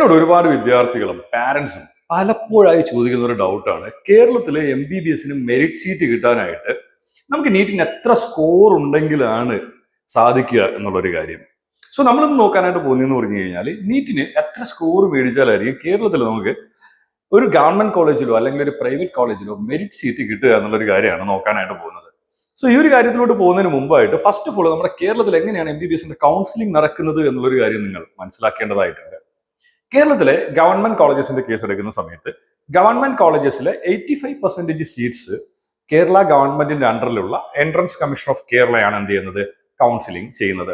എന്നോട് ഒരുപാട് വിദ്യാർത്ഥികളും പാരൻസും പലപ്പോഴായി ചോദിക്കുന്ന ഒരു ഡൗട്ടാണ് കേരളത്തിലെ എം ബി ബി എസിന് മെരിറ്റ് സീറ്റ് കിട്ടാനായിട്ട് നമുക്ക് നീറ്റിന് എത്ര സ്കോർ ഉണ്ടെങ്കിലാണ് സാധിക്കുക എന്നുള്ളൊരു കാര്യം. സോ നമ്മളിന്ന് നോക്കാനായിട്ട് പോകുന്നതെന്ന് പറഞ്ഞു കഴിഞ്ഞാൽ നീറ്റിന് എത്ര സ്കോർ മേടിച്ചാലായിരിക്കും കേരളത്തിൽ നമുക്ക് ഒരു ഗവൺമെന്റ് കോളേജിലോ അല്ലെങ്കിൽ ഒരു പ്രൈവറ്റ് കോളേജിലോ മെരിറ്റ് സീറ്റ് കിട്ടുക എന്നുള്ളൊരു കാര്യമാണ് നോക്കാനായിട്ട് പോകുന്നത്. സോ ഈ ഒരു കാര്യത്തിലോട്ട് പോകുന്നതിന് മുമ്പായിട്ട് ഫസ്റ്റ് ഓഫ് ഓൾ നമ്മുടെ കേരളത്തിൽ എങ്ങനെയാണ് എം ബി ബി എസിന്റെ കൗൺസിലിംഗ് നടക്കുന്നത് എന്നുള്ളൊരു കാര്യം നിങ്ങൾ മനസ്സിലാക്കേണ്ടതായിട്ടുണ്ട്. കേരളത്തിലെ ഗവൺമെന്റ് കോളേജസിന്റെ കേസ് എടുക്കുന്ന സമയത്ത് government കോളേജസിലെ eighty five percentage seats Kerala ഗവൺമെന്റിന്റെ അണ്ടറിലുള്ള എൻട്രൻസ് കമ്മീഷൻ ഓഫ് കേരളയാണ് എന്ത് ചെയ്യുന്നത്? കൗൺസിലിംഗ് ചെയ്യുന്നത്.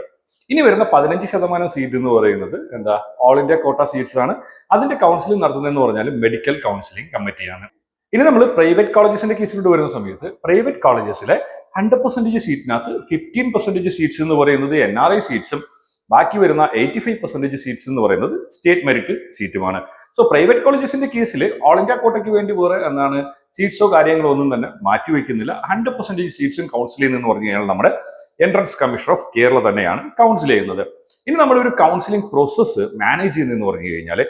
ഇനി വരുന്ന പതിനഞ്ച് ശതമാനം സീറ്റ് എന്ന് പറയുന്നത് എന്താ? ഓൾ ഇന്ത്യ കോട്ട സീറ്റ്സ് ആണ്. അതിന്റെ കൗൺസിലിംഗ് നടത്തുന്നതെന്ന് പറഞ്ഞാൽ മെഡിക്കൽ കൗൺസിലിംഗ് കമ്മിറ്റിയാണ് ഇനി നമ്മൾ പ്രൈവറ്റ് കോളേജസിന്റെ കേസിലോട്ട് വരുന്ന സമയത്ത് പ്രൈവറ്റ് കോളേജസിലെ ഹൺഡ്രഡ് പെർസെന്റേജ് സീറ്റിനകത്ത് ഫിഫ്റ്റീൻ പെർസെന്റേജ് സീറ്റ്സ് എന്ന് പറയുന്നത് എൻ ആർ ഐ സീറ്റ്സും ബാക്കി വരുന്ന എയ്റ്റി ഫൈവ് പെർസെന്റേജ് സീറ്റ്സ് എന്ന് പറയുന്നത് സ്റ്റേറ്റ് മെറിറ്റ് സീറ്റുമാണ് സോ പ്രൈവറ്റ് കോളേജസിന്റെ കേസിൽ ഓൾ ഇന്ത്യ കോട്ടയ്ക്ക് വേണ്ടി വേറെ എന്താണ് സീറ്റ്സോ കാര്യങ്ങളോ ഒന്നും തന്നെ മാറ്റിവെക്കുന്നില്ല ഹൺഡ്രഡ് പെർസെന്റേജ് സീറ്റ്സും കൗൺസിൽ ചെയ്യുന്നതെന്ന് പറഞ്ഞു കഴിഞ്ഞാൽ നമ്മുടെ എൻട്രൻസ് കമ്മീഷൻ ഓഫ് കേരള തന്നെയാണ് കൗൺസിൽ ചെയ്യുന്നത്. ഇനി നമ്മുടെ ഒരു കൗൺസിലിംഗ് പ്രോസസ്സ് മാനേജ് ചെയ്യുന്നതെന്ന് പറഞ്ഞു കഴിഞ്ഞാൽ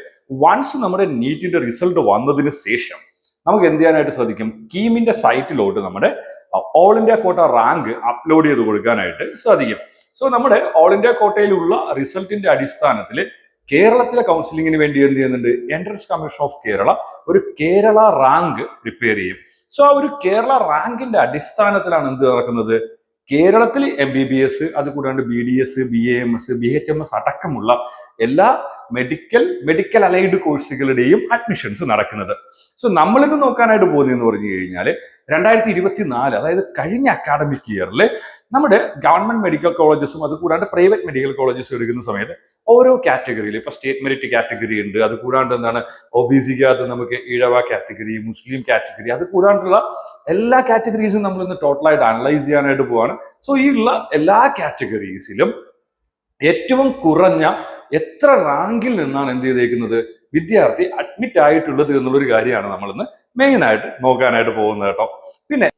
വൺസ് നമ്മുടെ നീറ്റിന്റെ റിസൾട്ട് വന്നതിന് ശേഷം നമുക്ക് എന്ത് ചെയ്യാനായിട്ട് സാധിക്കും? കീമിന്റെ സൈറ്റിലോട്ട് നമ്മുടെ all India quota rank upload ചെയ്ത് കൊടുക്കാനായിട്ട് സാധിക്കും. സോ നമ്മുടെ ഓൾ ഇന്ത്യ കോട്ടയിലുള്ള റിസൾട്ടിന്റെ അടിസ്ഥാനത്തിൽ കേരളത്തിലെ കൗൺസിലിങ്ങിന് വേണ്ടി എന്ത് ചെയ്യുന്നുണ്ട്? എൻട്രൻസ് കമ്മീഷൻ ഓഫ് കേരള ഒരു കേരള റാങ്ക് പ്രിപ്പയർ ചെയ്യും. സോ ആ ഒരു കേരള റാങ്കിന്റെ അടിസ്ഥാനത്തിലാണ് എന്ത് നടക്കുന്നത്? കേരളത്തിൽ എം ബി ബി എസ് അത് കൂടാണ്ട് B D S B A M S B H M S അടക്കമുള്ള എല്ലാ മെഡിക്കൽ മെഡിക്കൽ അലൈഡ് കോഴ്സുകളുടെയും അഡ്മിഷൻസ് നടക്കുന്നത്. സോ നമ്മളിത് നോക്കാനായിട്ട് പോകുന്നതെന്ന് പറഞ്ഞു കഴിഞ്ഞാൽ രണ്ടായിരത്തി ഇരുപത്തി നാല് അതായത് കഴിഞ്ഞ അക്കാഡമിക് ഇയറിൽ നമ്മുടെ ഗവൺമെന്റ് മെഡിക്കൽ കോളേജസും അത് കൂടാണ്ട് പ്രൈവറ്റ് മെഡിക്കൽ കോളേജസും എടുക്കുന്ന സമയത്ത് ഓരോ കാറ്റഗറിയിൽ ഇപ്പൊ സ്റ്റേറ്റ് മെറിറ്റ് കാറ്റഗറി ഉണ്ട് അത് കൂടാണ്ട് എന്താണ് ഒ ബി സിക്കകത്ത് നമുക്ക് ഇഴവ കാറ്റഗറി മുസ്ലിം കാറ്റഗറി അത് കൂടാണ്ടുള്ള എല്ലാ കാറ്റഗറീസും നമ്മൾ ഇന്ന് ടോട്ടലായിട്ട് അനലൈസ് ചെയ്യാനായിട്ട് പോവാണ്. സോ ഈ ഉള്ള എല്ലാ കാറ്റഗറീസിലും ഏറ്റവും കുറഞ്ഞ എത്ര റാങ്കിൽ നിന്നാണ് എന്ത് ചെയ്തേക്കുന്നത്? വിദ്യാർത്ഥി അഡ്മിറ്റ് ആയിട്ടുള്ളത് എന്നുള്ളൊരു കാര്യമാണ് നമ്മളിന്ന് മെയിൻ ആയിട്ട് നോക്കാനായിട്ട് പോകുന്നത് കേട്ടോ. പിന്നെ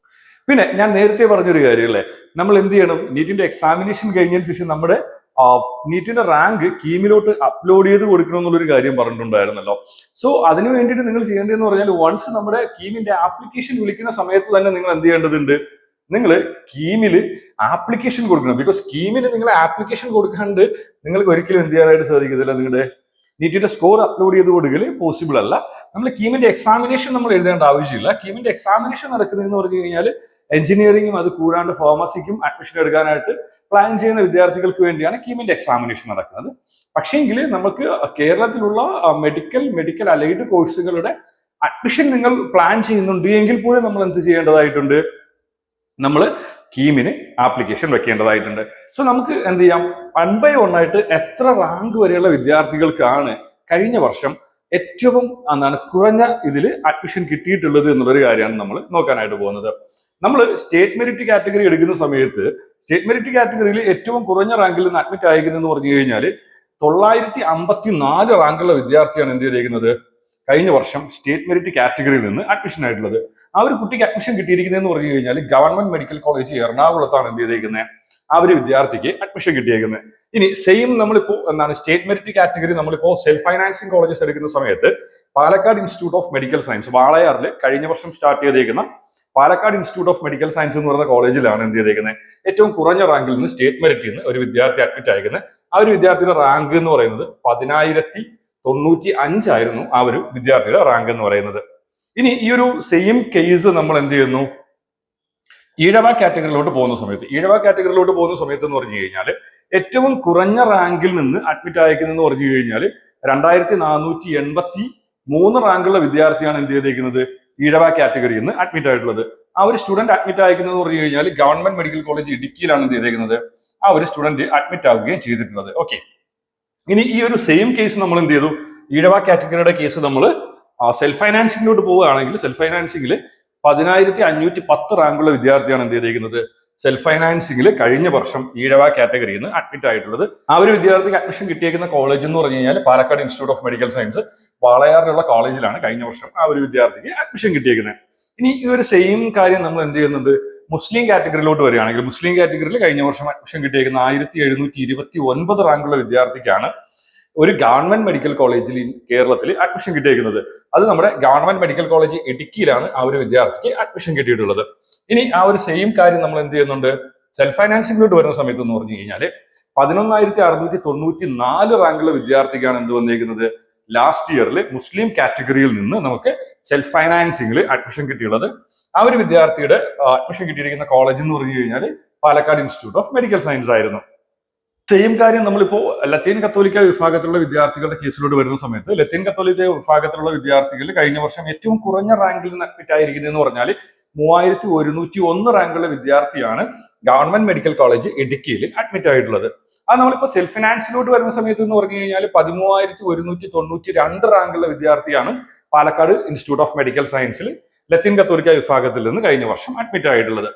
പിന്നെ ഞാൻ നേരത്തെ പറഞ്ഞൊരു കാര്യമല്ലേ? നമ്മൾ എന്ത് ചെയ്യണം? നീറ്റിന്റെ എക്സാമിനേഷൻ കഴിഞ്ഞതിന് ശേഷം നമ്മുടെ നീറ്റിന്റെ റാങ്ക് കീമിലോട്ട് അപ്ലോഡ് ചെയ്ത് കൊടുക്കണം എന്നുള്ളൊരു കാര്യം പറഞ്ഞിട്ടുണ്ടായിരുന്നല്ലോ. സോ അതിന് വേണ്ടിയിട്ട് നിങ്ങൾ ചെയ്യേണ്ടതെന്ന് പറഞ്ഞാൽ വൺസ് നമ്മുടെ കീമിന്റെ ആപ്ലിക്കേഷൻ വിളിക്കുന്ന സമയത്ത് തന്നെ നിങ്ങൾ എന്ത് ചെയ്യേണ്ടതുണ്ട്? നിങ്ങൾ സ്കീമിൽ ആപ്ലിക്കേഷൻ കൊടുക്കണം. ബിക്കോസ് കീമിന് നിങ്ങൾ ആപ്ലിക്കേഷൻ കൊടുക്കാണ്ട് നിങ്ങൾക്ക് ഒരിക്കലും എന്ത് ചെയ്യാനായിട്ട് സാധിക്കത്തില്ല നിങ്ങളുടെ നീറ്റിന്റെ സ്കോർ അപ്ലോഡ് ചെയ്ത് കൊടുക്കൽ പോസിബിൾ അല്ല. നമ്മൾ കീമിന്റെ എക്സാമിനേഷൻ നമ്മൾ എഴുതേണ്ട ആവശ്യമില്ല. കീമിന്റെ എക്സാമിനേഷൻ നടക്കുന്നതെന്ന് പറഞ്ഞു കഴിഞ്ഞാൽ എഞ്ചിനീയറിംഗും അത് കൂടാണ്ട് ഫാർമസിക്കും അഡ്മിഷൻ എടുക്കാനായിട്ട് പ്ലാൻ ചെയ്യുന്ന വിദ്യാർത്ഥികൾക്ക് വേണ്ടിയാണ് കീമിന്റെ എക്സാമിനേഷൻ നടക്കുന്നത്. പക്ഷേങ്കിൽ നമുക്ക് കേരളത്തിലുള്ള മെഡിക്കൽ മെഡിക്കൽ അലൈഡ് കോഴ്സുകളുടെ അഡ്മിഷൻ നിങ്ങൾ പ്ലാൻ ചെയ്യുന്നുണ്ട് എങ്കിൽ പോലും നമ്മൾ എന്ത് ചെയ്യേണ്ടതായിട്ടുണ്ട്? നമ്മൾ കീമിന് ആപ്ലിക്കേഷൻ വെക്കേണ്ടതായിട്ടുണ്ട്. സോ നമുക്ക് എന്ത് ചെയ്യാം? വൺ ബൈ വൺ ആയിട്ട് എത്ര റാങ്ക് വരെയുള്ള വിദ്യാർത്ഥികൾക്കാണ് കഴിഞ്ഞ വർഷം ഏറ്റവും എന്താണ് കുറഞ്ഞ ഇതിൽ അഡ്മിഷൻ കിട്ടിയിട്ടുള്ളത് എന്നുള്ളൊരു കാര്യമാണ് നമ്മൾ നോക്കാനായിട്ട് പോകുന്നത്. നമ്മൾ സ്റ്റേറ്റ് മെറിറ്റ് കാറ്റഗറി എടുക്കുന്ന സമയത്ത് സ്റ്റേറ്റ് മെറിറ്റ് കാറ്റഗറിയിൽ ഏറ്റവും കുറഞ്ഞ റാങ്കിൽ നിന്ന് അഡ്മിറ്റ് ആയിരിക്കുന്നതെന്ന് പറഞ്ഞു കഴിഞ്ഞാൽ തൊള്ളായിരത്തി അമ്പത്തി നാല് റാങ്കുള്ള വിദ്യാർത്ഥിയാണ് എന്ത് ചെയ്തേക്കുന്നത്? കഴിഞ്ഞ വർഷം സ്റ്റേറ്റ് മെറിറ്റ് കാറ്റഗറിയിൽ നിന്ന് അഡ്മിഷൻ ആയിട്ടുള്ളത്. ആ ഒരു കുട്ടിക്ക് അഡ്മിഷൻ കിട്ടിയിരിക്കുന്നതെന്ന് പറഞ്ഞു കഴിഞ്ഞാൽ ഗവൺമെന്റ് മെഡിക്കൽ കോളേജ് എറണാകുളത്താണ് എന്ത് ചെയ്തേക്കുന്നത് ആ ഒരു വിദ്യാർത്ഥിക്ക് അഡ്മിഷൻ കിട്ടിയേക്കുന്നത് ഇനി സെയിം നമ്മളിപ്പോ എന്താണ് സ്റ്റേറ്റ് മെറിറ്റ് കാറ്റഗറി നമ്മളിപ്പോ സെൽഫ് ഫൈനാൻസിങ് കോളേജസ് എടുക്കുന്ന സമയത്ത് Palakkad institute of medical science വാളയാറിൽ കഴിഞ്ഞ വർഷം സ്റ്റാർട്ട് ചെയ്തേക്കുന്ന Palakkad institute of medical science എന്ന് പറയുന്ന കോളേജിലാണ് എന്ത് ചെയ്തേക്കുന്നത് ഏറ്റവും കുറഞ്ഞ റാങ്കിൽ നിന്ന് സ്റ്റേറ്റ് മെറിറ്റിൽ നിന്ന് ഒരു വിദ്യാർത്ഥി അഡ്മിറ്റ് ആയിരിക്കുന്നത് ആ ഒരു വിദ്യാർത്ഥിയുടെ റാങ്ക് എന്ന് പറയുന്നത് പതിനായിരത്തി തൊണ്ണൂറ്റി അഞ്ചായിരുന്നു ആ ഒരു വിദ്യാർത്ഥിയുടെ റാങ്ക് എന്ന് പറയുന്നത്. ഇനി ഈ ഒരു സെയിം കേസ് നമ്മൾ എന്ത് ചെയ്യുന്നു? ഈഴവ കാറ്റഗറിയിലോട്ട് പോകുന്ന സമയത്ത് ഈഴവ കാറ്റഗറിയിലോട്ട് പോകുന്ന സമയത്ത് എന്ന് പറഞ്ഞു കഴിഞ്ഞാൽ ഏറ്റവും കുറഞ്ഞ റാങ്കിൽ നിന്ന് അഡ്മിറ്റ് അയക്കുന്നതെന്ന് പറഞ്ഞു കഴിഞ്ഞാൽ രണ്ടായിരത്തി നാനൂറ്റി എൺപത്തി മൂന്ന് റാങ്കുള്ള വിദ്യാർത്ഥിയാണ് എന്ത് ചെയ്തേക്കുന്നത്? ഈഴവ കാറ്റഗറിയിൽ നിന്ന് അഡ്മിറ്റ് ആയിട്ടുള്ളത്. ആ ഒരു സ്റ്റുഡന്റ് അഡ്മിറ്റ് അയക്കുന്നത് എന്ന് പറഞ്ഞു കഴിഞ്ഞാൽ ഗവൺമെന്റ് മെഡിക്കൽ കോളേജ് ഇടുക്കിയിലാണ് എന്ത് ചെയ്തേക്കുന്നത്? ആ ഒരു സ്റ്റുഡന്റ് അഡ്മിറ്റ് ആവുകയും ചെയ്തിട്ടുള്ളത്. ഓക്കെ ഇനി ഈ ഒരു സെയിം കേസ് നമ്മൾ എന്ത് ചെയ്തു? ഈഴവ കാറ്റഗറിയുടെ കേസ് നമ്മൾ സെൽഫ് ഫൈനാൻസിങ്ങിലോട്ട് പോവുകയാണെങ്കിൽ സെൽഫ് ഫൈനാൻസിങ്ങിൽ പതിനായിരത്തി അഞ്ഞൂറ്റി പത്ത് റാങ്കുള്ള വിദ്യാർത്ഥിയാണ് എന്ത് ചെയ്തിരിക്കുന്നത്? സെൽഫ് ഫൈനാൻസിങ്ങിൽ കഴിഞ്ഞ വർഷം ഈഴവ കാറ്റഗറിയിൽ നിന്ന് അഡ്മിറ്റ് ആയിട്ടുള്ളത്. ആ ഒരു വിദ്യാർത്ഥിക്ക് അഡ്മിഷൻ കിട്ടിയിരിക്കുന്ന കോളേജ് എന്ന് പറഞ്ഞു കഴിഞ്ഞാൽ Palakkad institute of medical science വാളയാറിലുള്ള കോളേജിലാണ് കഴിഞ്ഞ വർഷം ആ ഒരു വിദ്യാർത്ഥിക്ക് അഡ്മിഷൻ കിട്ടിയിരിക്കുന്നത് ഇനി ഈ ഒരു സെയിം കാര്യം നമ്മൾ എന്ത് ചെയ്യുന്നുണ്ട്? മുസ്ലിം കാറ്റഗറിയിലോട്ട് വരികയാണെങ്കിൽ മുസ്ലിം കാറ്റഗറിയിൽ കഴിഞ്ഞ വർഷം അഡ്മിഷൻ കിട്ടിയേക്കുന്ന ആയിരത്തി എഴുന്നൂറ്റി ഇരുപത്തി ഒൻപത് റാങ്കുള്ള വിദ്യാർത്ഥിക്കാണ് ഒരു ഗവൺമെന്റ് മെഡിക്കൽ കോളേജിൽ കേരളത്തിൽ അഡ്മിഷൻ കിട്ടിയിരിക്കുന്നത് അത് നമ്മുടെ ഗവൺമെന്റ് മെഡിക്കൽ കോളേജ് ഇടുക്കിയിലാണ് ആ ഒരു വിദ്യാർത്ഥിക്ക് അഡ്മിഷൻ കിട്ടിയിട്ടുള്ളത്. ഇനി ആ ഒരു സെയിം കാര്യം നമ്മൾ എന്ത് ചെയ്യുന്നുണ്ട്? സെൽഫ് ഫൈനാൻസിംഗിലോട്ട് വരുന്ന സമയത്ത് എന്ന് പറഞ്ഞു കഴിഞ്ഞാൽ പതിനൊന്നായിരത്തി അറുന്നൂറ്റി തൊണ്ണൂറ്റി നാല് റാങ്കുള്ള വിദ്യാർത്ഥിക്കാണ് എന്ത് വന്നിരിക്കുന്നത് ലാസ്റ്റ് ഇയറിൽ മുസ്ലിം കാറ്റഗറിയിൽ നിന്ന് നമുക്ക് സെൽഫ് ഫൈനാൻസിംഗിൽ അഡ്മിഷൻ കിട്ടിയുള്ളത് ആ ഒരു വിദ്യാർത്ഥിയുടെ അഡ്മിഷൻ കിട്ടിയിരിക്കുന്ന കോളേജ് എന്ന് പറഞ്ഞു കഴിഞ്ഞാൽ Palakkad institute of medical science ആയിരുന്നു. സെയിം കാര്യം നമ്മളിപ്പോൾ ലത്തീൻ കത്തോലിക്ക വിഭാഗത്തിലുള്ള വിദ്യാർത്ഥികളുടെ കേസിലോട്ട് വരുന്ന സമയത്ത് ലത്തീൻ കത്തോലിക്ക വിഭാഗത്തിലുള്ള വിദ്യാർത്ഥികൾ കഴിഞ്ഞ വർഷം ഏറ്റവും കുറഞ്ഞ റാങ്കിൽ നിന്ന് അഡ്മിറ്റ് ആയിരിക്കുന്നതെന്ന് പറഞ്ഞാൽ മൂവായിരത്തി ഒരുന്നൂറ്റി ഒന്ന് റാങ്കുള്ള വിദ്യാർത്ഥിയാണ് ഗവൺമെന്റ് മെഡിക്കൽ കോളേജ് ഇടുക്കിയിൽ അഡ്മിറ്റ് ആയിട്ടുള്ളത്. അത് നമ്മളിപ്പോൾ സെൽഫ് ഫിനാൻസിലോട്ട് വരുന്ന സമയത്ത് എന്ന് പറഞ്ഞു കഴിഞ്ഞാൽ പതിമൂവായിരത്തി ഒരുന്നൂറ്റി തൊണ്ണൂറ്റി രണ്ട് റാങ്കുള്ള വിദ്യാർത്ഥിയാണ് പാലക്കാട് ഇൻസ്റ്റിറ്റ്യൂട്ട് ഓഫ് മെഡിക്കൽ സയൻസിൽ ലത്തീൻ കത്തോലിക്ക വിഭാഗത്തിൽ നിന്ന് കഴിഞ്ഞ വർഷം അഡ്മിറ്റ് ആയിട്ടുള്ളത്.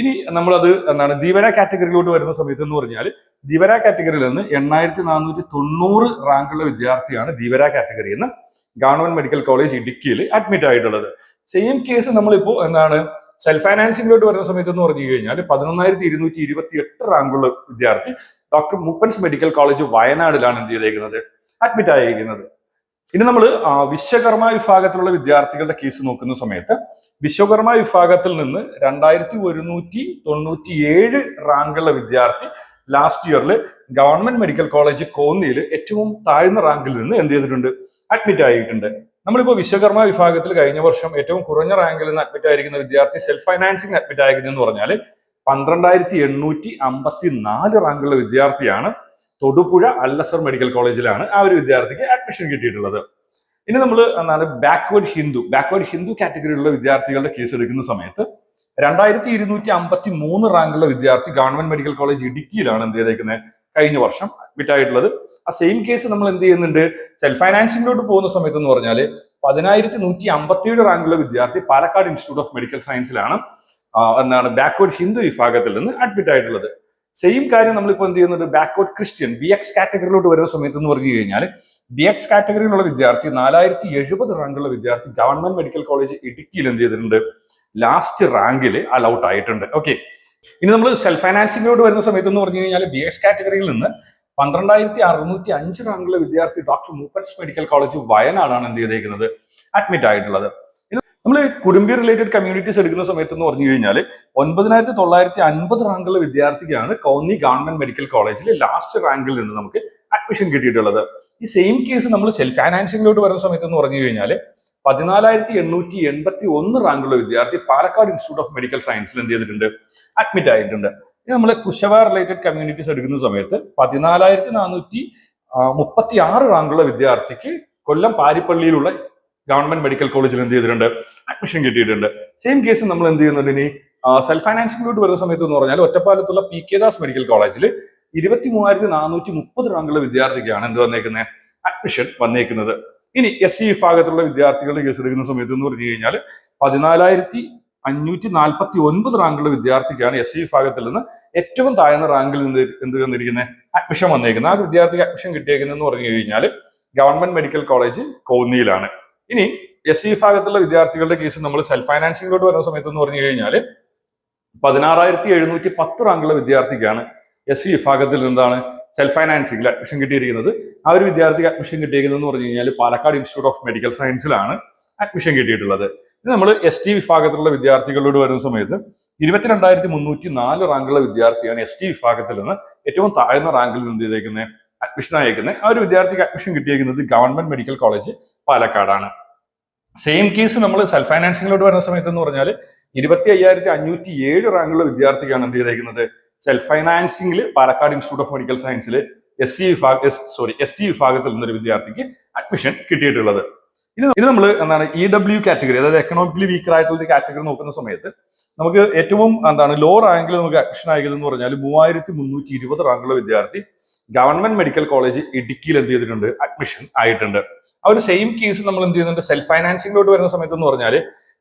ഇനി നമ്മളത് എന്താണ് ദീവന കാറ്റഗറിയിലോട്ട് വരുന്ന സമയത്ത് എന്ന് പറഞ്ഞാൽ ദീവന കാറ്റഗറിയിൽ നിന്ന് എണ്ണായിരത്തി നാനൂറ്റി തൊണ്ണൂറ് റാങ്കുള്ള വിദ്യാർത്ഥിയാണ് ദീവന കാറ്റഗറിയിൽ നിന്ന് ഗവൺമെന്റ് മെഡിക്കൽ കോളേജ് ഇടുക്കിയിൽ അഡ്മിറ്റ് ആയിട്ടുള്ളത്. സെയിം കേസ് നമ്മളിപ്പോ എന്താണ് സെൽഫ് ഫൈനാൻസിംഗിലോട്ട് വരുന്ന സമയത്ത് എന്ന് പറഞ്ഞു കഴിഞ്ഞാൽ പതിനൊന്നായിരത്തി ഇരുന്നൂറ്റി ഇരുപത്തി എട്ട് റാങ്കുള്ള വിദ്യാർത്ഥി ഡോക്ടർ മൂപ്പൻസ് മെഡിക്കൽ കോളേജ് വയനാടിലാണ് എന്ത് ചെയ്തേക്കുന്നത്? അഡ്മിറ്റ് ആയിരിക്കുന്നത് ഇനി നമ്മൾ വിശ്വകർമ്മ വിഭാഗത്തിലുള്ള വിദ്യാർത്ഥികളുടെ കേസ് നോക്കുന്ന സമയത്ത് വിശ്വകർമ്മ വിഭാഗത്തിൽ നിന്ന് രണ്ടായിരത്തി ഒരുന്നൂറ്റി തൊണ്ണൂറ്റി ഏഴ് റാങ്കുള്ള വിദ്യാർത്ഥി ലാസ്റ്റ് ഇയറിൽ ഗവൺമെന്റ് മെഡിക്കൽ കോളേജ് കോന്നിയിൽ ഏറ്റവും താഴ്ന്ന റാങ്കിൽ നിന്ന് എന്ത് ചെയ്തിട്ടുണ്ട്? അഡ്മിറ്റ് ആയിട്ടുണ്ട്. നമ്മളിപ്പോൾ വിശ്വകർമ്മ വിഭാഗത്തിൽ കഴിഞ്ഞ വർഷം ഏറ്റവും കുറഞ്ഞ റാങ്കിൽ നിന്ന് അഡ്മിറ്റ് ആയിരിക്കുന്ന വിദ്യാർത്ഥി സെൽഫ് ഫൈനാൻസിങ് അഡ്മിറ്റ് ആയിരിക്കുന്നത് പറഞ്ഞാൽ പന്ത്രണ്ടായിരത്തി എണ്ണൂറ്റി അമ്പത്തി നാല് റാങ്കുള്ള വിദ്യാർത്ഥിയാണ് തൊടുപുഴ അല്ലസർ മെഡിക്കൽ കോളേജിലാണ് ആ ഒരു വിദ്യാർത്ഥിക്ക് അഡ്മിഷൻ കിട്ടിയിട്ടുള്ളത്. ഇനി നമ്മൾ എന്താണ് ബാക്ക്വേർഡ് ഹിന്ദു ബാക്ക്വേർഡ് ഹിന്ദു കാറ്റഗറിയിലുള്ള വിദ്യാർത്ഥികളുടെ കേസ് എടുക്കുന്ന സമയത്ത് രണ്ടായിരത്തി ഇരുന്നൂറ്റി അമ്പത്തി മൂന്ന് റാങ്കുള്ള വിദ്യാർത്ഥി ഗവൺമെന്റ് മെഡിക്കൽ കോളേജ് ഇടുക്കിയിലാണ് എന്ത് ചെയ്തേക്കുന്നത് കഴിഞ്ഞ വർഷം അഡ്മിറ്റ് ആയിട്ടുള്ളത് ആ സെയിം കേസ് നമ്മൾ എന്ത് ചെയ്യുന്നുണ്ട്? സെൽഫ് ഫൈനാൻസിംഗിലോട്ട് പോകുന്ന സമയത്ത് എന്ന് പറഞ്ഞാൽ പതിനായിരത്തി നൂറ്റി അമ്പത്തിയേഴ് റാങ്കുള്ള വിദ്യാർത്ഥി പാലക്കാട് ഇൻസ്റ്റിറ്റ്യൂട്ട് ഓഫ് മെഡിക്കൽ സയൻസിലാണ് എന്നാണ് ബാക്ക്വേർഡ് ഹിന്ദു വിഭാഗത്തിൽ നിന്ന് അഡ്മിറ്റ് ആയിട്ടുള്ളത്. സെയിം കാര്യം നമ്മളിപ്പോൾ എന്ത് ചെയ്യുന്നുണ്ട്? ബാക്ക്വേർഡ് ക്രിസ്ത്യൻ ബി എക്സ് കാറ്റഗറിയിലോട്ട് വരുന്ന സമയത്ത് എന്ന് പറഞ്ഞു കഴിഞ്ഞാൽ ബി എക്സ് കാറ്റഗറിയിലുള്ള വിദ്യാർത്ഥി നാലായിരത്തി എഴുപത് റാങ്കുള്ള വിദ്യാർത്ഥി ഗവൺമെന്റ് മെഡിക്കൽ കോളേജ് ഇടുക്കിയിൽ എന്ത് ചെയ്തിട്ടുണ്ട്? ലാസ്റ്റ് റാങ്കിൽ അലൗട്ട് ആയിട്ടുണ്ട്. ഓക്കെ ഇനി നമ്മൾ സെൽഫ് ഫൈനാൻസിംഗിലോട്ട് വരുന്ന സമയത്ത് എന്ന് പറഞ്ഞു കഴിഞ്ഞാൽ ബി എസ് കാറ്റഗറിയിൽ നിന്ന് പന്ത്രണ്ടായിരത്തി അറുന്നൂറ്റി അഞ്ച് റാങ്കുള്ള വിദ്യാർത്ഥി ഡോക്ടർ മൂപ്പൻസ് മെഡിക്കൽ കോളേജ് വയനാടാണ് എന്ത് ചെയ്തേക്കുന്നത്? അഡ്മിറ്റ് ആയിട്ടുള്ളത്. നമ്മൾ കുടുംബി റിലേറ്റഡ് കമ്മ്യൂണിറ്റീസ് എടുക്കുന്ന സമയത്ത് എന്ന് പറഞ്ഞു കഴിഞ്ഞാൽ ഒൻപതിനായിരത്തി തൊള്ളായിരത്തി അൻപത് റാങ്കുള്ള വിദ്യാർത്ഥിക്കാണ് കോന്നി ഗവൺമെന്റ് മെഡിക്കൽ കോളേജിൽ ലാസ്റ്റ് റാങ്കിൽ നിന്ന് നമുക്ക് അഡ്മിഷൻ കിട്ടിയിട്ടുള്ളത്. ഈ സെയിം കേസ് നമ്മൾ സെൽഫ് ഫൈനാൻസിംഗിലോട്ട് വരുന്ന സമയത്ത് എന്ന് പറഞ്ഞു കഴിഞ്ഞാൽ പതിനാലായിരത്തി എണ്ണൂറ്റി എൺപത്തി ഒന്ന് റാങ്കുള്ള വിദ്യാർത്ഥി പാലക്കാട് ഇൻസ്റ്റിറ്റ്യൂട്ട് ഓഫ് മെഡിക്കൽ സയൻസിൽ എന്ത് ചെയ്തിട്ടുണ്ട്? അഡ്മിറ്റ് ആയിട്ടുണ്ട്. ഇനി നമ്മൾ കുശവ റിലേറ്റഡ് കമ്മ്യൂണിറ്റീസ് എടുക്കുന്ന സമയത്ത് പതിനാലായിരത്തി നാനൂറ്റി മുപ്പത്തി ആറ് റാങ്കുള്ള വിദ്യാർത്ഥിക്ക് കൊല്ലം പാരിപ്പള്ളിയിലുള്ള ഗവൺമെന്റ് മെഡിക്കൽ കോളേജിൽ എന്ത് ചെയ്തിട്ടുണ്ട്? അഡ്മിഷൻ കിട്ടിയിട്ടുണ്ട്. സെയിം കേസ് നമ്മൾ എന്ത് ചെയ്യുന്നുണ്ട് ഇനി? സെൽഫ് ഫൈനാൻസിംഗിലോട്ട് വരുന്ന സമയത്ത് എന്ന് പറഞ്ഞാൽ ഒറ്റപ്പാലത്തുള്ള പി കെ ദാസ് മെഡിക്കൽ കോളേജിൽ ഇരുപത്തി മൂവായിരത്തി നാനൂറ്റി മുപ്പത് റാങ്കുള്ള വിദ്യാർത്ഥിക്കാണ് എന്ത് വന്നേക്കുന്നത് അഡ്മിഷൻ വന്നേക്കുന്നത്. ഇനി എസ് സി വിഭാഗത്തിലുള്ള വിദ്യാർത്ഥികളുടെ കേസ് എടുക്കുന്ന സമയത്ത് എന്ന് പറഞ്ഞു കഴിഞ്ഞാൽ പതിനാലായിരത്തി അഞ്ഞൂറ്റി നാൽപ്പത്തി ഒൻപത് റാങ്കുള്ള വിദ്യാർത്ഥിക്കാണ് എസ് സി വിഭാഗത്തിൽ നിന്ന് ഏറ്റവും താഴ്ന്ന റാങ്കിൽ നിന്ന് എന്ത് വന്നിരിക്കുന്നത് അഡ്മിഷൻ വന്നേക്കുന്നത്. ആ വിദ്യാർത്ഥിക്ക് അഡ്മിഷൻ കിട്ടിയേക്കുന്നതെന്ന് പറഞ്ഞു കഴിഞ്ഞാൽ ഗവൺമെന്റ് മെഡിക്കൽ കോളേജ് കോന്നിയിലാണ്. ഇനി എസ് സി വിഭാഗത്തിലുള്ള വിദ്യാർത്ഥികളുടെ കേസ് നമ്മൾ സെൽഫ് ഫൈനാൻസിങ്ങിലോട്ട് വരുന്ന സമയത്ത് എന്ന് പറഞ്ഞു കഴിഞ്ഞാൽ പതിനാറായിരത്തി എഴുന്നൂറ്റി പത്ത് റാങ്കുള്ള വിദ്യാർത്ഥിക്കാണ് എസ് സി വിഭാഗത്തിൽ നിന്നാണ് സെൽഫ് ഫൈനാൻസിംഗിൽ അഡ്മിഷൻ കിട്ടിയിരിക്കുന്നത്. ആ ഒരു വിദ്യാർത്ഥിക്ക് അഡ്മിഷൻ കിട്ടിയിരിക്കുന്നത് എന്ന് പറഞ്ഞു കഴിഞ്ഞാൽ പാലക്കാട് ഇൻസ്റ്റിറ്റ്യൂട്ട് ഓഫ് മെഡിക്കൽ സയൻസിലാണ് അഡ്മിഷൻ കിട്ടിയിട്ടുള്ളത്. ഇത് നമ്മൾ എസ് ടി വിഭാഗത്തിലുള്ള വിദ്യാർത്ഥികളോട് വരുന്ന സമയത്ത് ഇരുപത്തിരണ്ടായിരത്തി മുന്നൂറ്റി നാല് റാങ്കുള്ള വിദ്യാർത്ഥിയാണ് എസ് ടി വിഭാഗത്തിൽ നിന്ന് ഏറ്റവും താഴ്ന്ന റാങ്കിൽ നിന്ന് ചെയ്തേക്കുന്നത് അഡ്മിഷൻ അയക്കുന്നത് ആ ഒരു വിദ്യാർത്ഥിക്ക് അഡ്മിഷൻ കിട്ടിയിരിക്കുന്നത് ഗവൺമെന്റ് മെഡിക്കൽ കോളേജ് പാലക്കാടാണ്. സെയിം കേസ് നമ്മൾ സെൽഫ് ഫൈനാൻസിംഗിലോട്ട് വരുന്ന സമയത്ത് എന്ന് പറഞ്ഞാൽ ഇരുപത്തി അയ്യായിരത്തി അഞ്ഞൂറ്റി ഏഴ് റാങ്കുള്ള വിദ്യാർത്ഥിക്കാണ് എന്ത് ചെയ്തേക്കുന്നത്? സെൽഫ് ഫൈനാൻസിംഗിൽ പാലക്കാട് ഇൻസ്റ്റിറ്റ്യൂട്ട് ഓഫ് മെഡിക്കൽ സയൻസിൽ എസ് സി വിഭാഗ സോറി എസ് ടി വിഭാഗത്തിൽ നിന്നൊരു വിദ്യാർത്ഥിക്ക് അഡ്മിഷൻ കിട്ടിയിട്ടുള്ളത്. ഇനി ഇനി നമ്മൾ എന്താണ് ഇ ഡബ്ല്യു കാറ്റഗറി അതായത് എക്കണോമിക്കലി വീക്കർ ആയിട്ടുള്ള ഒരു കാറ്റഗറി നോക്കുന്ന സമയത്ത് നമുക്ക് ഏറ്റവും എന്താണ് ലോ റാങ്കിൽ നമുക്ക് അഡ്മിഷൻ ആയതെന്ന് പറഞ്ഞാൽ മൂവായിരത്തി മുന്നൂറ്റി ഇരുപത് റാങ്കുള്ള വിദ്യാർത്ഥി ഗവൺമെന്റ് മെഡിക്കൽ കോളേജ് ഇടുക്കിയിൽ എന്ത് ചെയ്തിട്ടുണ്ട്? അഡ്മിഷൻ ആയിട്ടുണ്ട്. ആ ഒരു സെയിം കേസ് നമ്മൾ എന്ത് ചെയ്യുന്നുണ്ട്? സെൽഫ് ഫൈനാൻസിംഗിലോട്ട് വരുന്ന സമയത്ത് എന്ന് പറഞ്ഞാൽ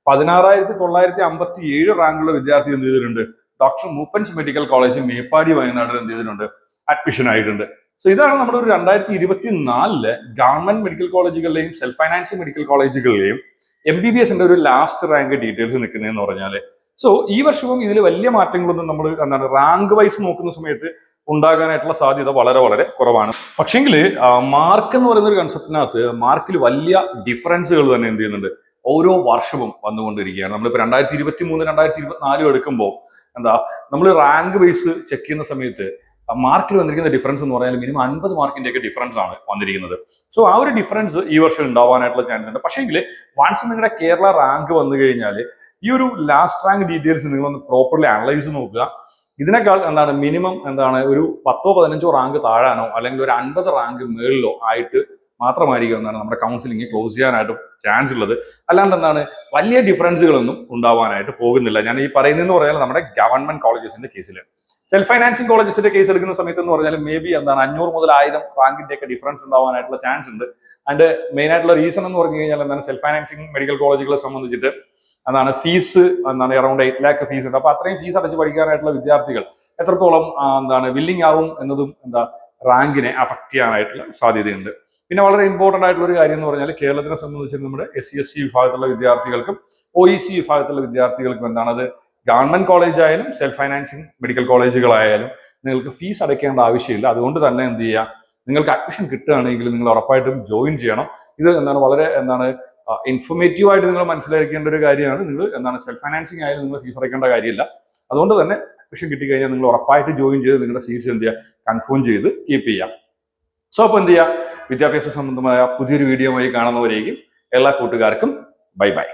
പതിനാറായിരത്തി തൊള്ളായിരത്തി അമ്പത്തി ഏഴ് റാങ്കുള്ള വിദ്യാർത്ഥി എന്ത് ചെയ്തിട്ടുണ്ട്? Doctor Moopen's medical college Meppadi വയനാട്ടിൽ എന്ത് ചെയ്തിട്ടുണ്ട്? അഡ്മിഷൻ ആയിട്ടുണ്ട്. സോ ഇതാണ് നമ്മുടെ ഒരു രണ്ടായിരത്തി ഇരുപത്തി നാലിൽ ഗവൺമെന്റ് മെഡിക്കൽ കോളേജുകളിലെയും സെൽഫ് ഫൈനാൻസ് മെഡിക്കൽ കോളേജുകളിലെയും എം ബി ബി എസിന്റെ ഒരു ലാസ്റ്റ് റാങ്ക് ഡീറ്റെയിൽസ് നിൽക്കുന്നതെന്ന് പറഞ്ഞാൽ സോ ഈ വർഷവും ഇതിൽ വലിയ മാറ്റങ്ങളൊന്നും നമ്മൾ എന്താണ് റാങ്ക് വൈസ് നോക്കുന്ന സമയത്ത് ഉണ്ടാകാനായിട്ടുള്ള സാധ്യത വളരെ വളരെ കുറവാണ്. പക്ഷേങ്കിൽ മാർക്ക് എന്ന് പറയുന്ന ഒരു കൺസെപ്റ്റിനകത്ത് മാർക്കിൽ വലിയ ഡിഫറൻസുകൾ തന്നെ എന്ത് ചെയ്യുന്നുണ്ട്? ഓരോ വർഷവും വന്നുകൊണ്ടിരിക്കുകയാണ്. നമ്മളിപ്പോൾ രണ്ടായിരത്തി ഇരുപത്തി മൂന്ന് രണ്ടായിരത്തി ഇരുപത്തിനാലും എടുക്കുമ്പോൾ എന്താ നമ്മൾ റാങ്ക് ബേസ് ചെക്ക് ചെയ്യുന്ന സമയത്ത് മാർക്കിൽ വന്നിരിക്കുന്ന ഡിഫറൻസ് എന്ന് പറഞ്ഞാൽ മിനിമം അൻപത് മാർക്കിന്റെ ഒക്കെ ഡിഫറൻസ് ആണ് വന്നിരിക്കുന്നത്. സോ ആ ഒരു ഡിഫറൻസ് ഈ വർഷം ഉണ്ടാവാനായിട്ടുള്ള ചാൻസ് ഉണ്ട്. പക്ഷേങ്കിൽ വൺസ് നിങ്ങളുടെ കേരള റാങ്ക് വന്നു കഴിഞ്ഞാൽ ഈ ഒരു ലാസ്റ്റ് റാങ്ക് ഡീറ്റെയിൽസ് നിങ്ങളൊന്ന് പ്രോപ്പർലി അനലൈസ് നോക്കുക. ഇതിനേക്കാൾ എന്താണ് മിനിമം എന്താണ് ഒരു പത്തോ പതിനഞ്ചോ റാങ്ക് താഴാനോ അല്ലെങ്കിൽ ഒരു അൻപത് റാങ്ക് മേളിലോ ആയിട്ട് മാത്രമായിരിക്കും എന്നാണ് നമ്മുടെ കൗൺസിലിംഗ് ക്ലോസ് ചെയ്യാനായിട്ട് ചാൻസ് ഉള്ളത്. അല്ലാണ്ട് എന്താണ് വലിയ ഡിഫറൻസുകളൊന്നും ഉണ്ടാവാനായിട്ട് പോകുന്നില്ല. ഞാൻ ഈ പറയുന്നതെന്ന് പറഞ്ഞാൽ നമ്മുടെ ഗവൺമെന്റ് കോളേജസിന്റെ കേസിൽ സെൽഫ് ഫൈനാൻസിങ് കോളേജസിന്റെ കേസ് എടുക്കുന്ന സമയത്ത് എന്ന് പറഞ്ഞാൽ മേ ബി എന്താണ് അഞ്ഞൂറ് മുതൽ ആയിരം റാങ്കിന്റെ ഒക്കെ ഡിഫറൻസ് ഉണ്ടാവാനായിട്ടുള്ള ചാൻസ് ഉണ്ട്. അതിന്റെ മെയിൻ ആയിട്ടുള്ള റീസൺ എന്ന് പറഞ്ഞു കഴിഞ്ഞാൽ എന്താണ് സെൽഫ് ഫൈനാൻസിങ് മെഡിക്കൽ കോളേജുകളെ സംബന്ധിച്ചിട്ട് എന്താണ് ഫീസ് എന്താണ് അറൌണ്ട് എയ്റ്റ് ലാക്ക് ഫീസ് ഉണ്ട്. അപ്പൊ അത്രയും ഫീസ് അടച്ച് പഠിക്കാനായിട്ടുള്ള വിദ്യാർത്ഥികൾ എത്രത്തോളം എന്താണ് വില്ലിംഗ് ആവും എന്നതും എന്താ റാങ്കിനെ അഫക്ട് ചെയ്യാനായിട്ടുള്ള സാധ്യതയുണ്ട്. പിന്നെ വളരെ ഇമ്പോർട്ടന്റ് ആയിട്ടുള്ള ഒരു കാര്യം എന്ന് പറഞ്ഞാൽ കേരളത്തിനെ സംബന്ധിച്ച് നമ്മുടെ എസ് സി എസ് സി വിഭാഗത്തിലുള്ള വിദ്യാർത്ഥികൾക്കും ഒ ഇ സി വിഭാഗത്തിലുള്ള വിദ്യാർത്ഥികൾക്കും എന്താണ് അത് ഗവൺമെന്റ് കോളേജ് ആയാലും സെൽഫ് ഫൈനാൻസിങ് മെഡിക്കൽ കോളേജുകളായാലും നിങ്ങൾക്ക് ഫീസ് അടയ്ക്കേണ്ട ആവശ്യമില്ല. അതുകൊണ്ട് തന്നെ എന്ത് ചെയ്യുക നിങ്ങൾക്ക് അഡ്മിഷൻ കിട്ടുകയാണെങ്കിൽ നിങ്ങൾ ഉറപ്പായിട്ടും ജോയിൻ ചെയ്യണം. ഇത് എന്താണ് വളരെ എന്താണ് ഇൻഫോർമേറ്റീവ് ആയിട്ട് നിങ്ങൾ മനസ്സിലാക്കേണ്ട ഒരു കാര്യമാണ്. നിങ്ങൾ എന്താണ് സെൽഫ് ഫൈനാൻസിങ് ആയാലും നിങ്ങൾ ഫീസ് അടയ്ക്കേണ്ട കാര്യമില്ല. അതുകൊണ്ട് തന്നെ അഡ്മിഷൻ കിട്ടിക്കഴിഞ്ഞാൽ നിങ്ങൾ ഉറപ്പായിട്ട് ജോയിൻ ചെയ്ത് നിങ്ങളുടെ സീറ്റ്സ് എന്ത് ചെയ്യുക കൺഫേം ചെയ്ത് കീപ്പ് ചെയ്യാം. സോ അപ്പോൾ എന്ത് ചെയ്യുക വിദ്യാഭ്യാസ സംബന്ധമായ പുതിയൊരു വീഡിയോയുമായി കാണുന്നവരേക്കും എല്ലാ കൂട്ടുകാർക്കും ബൈ ബൈ.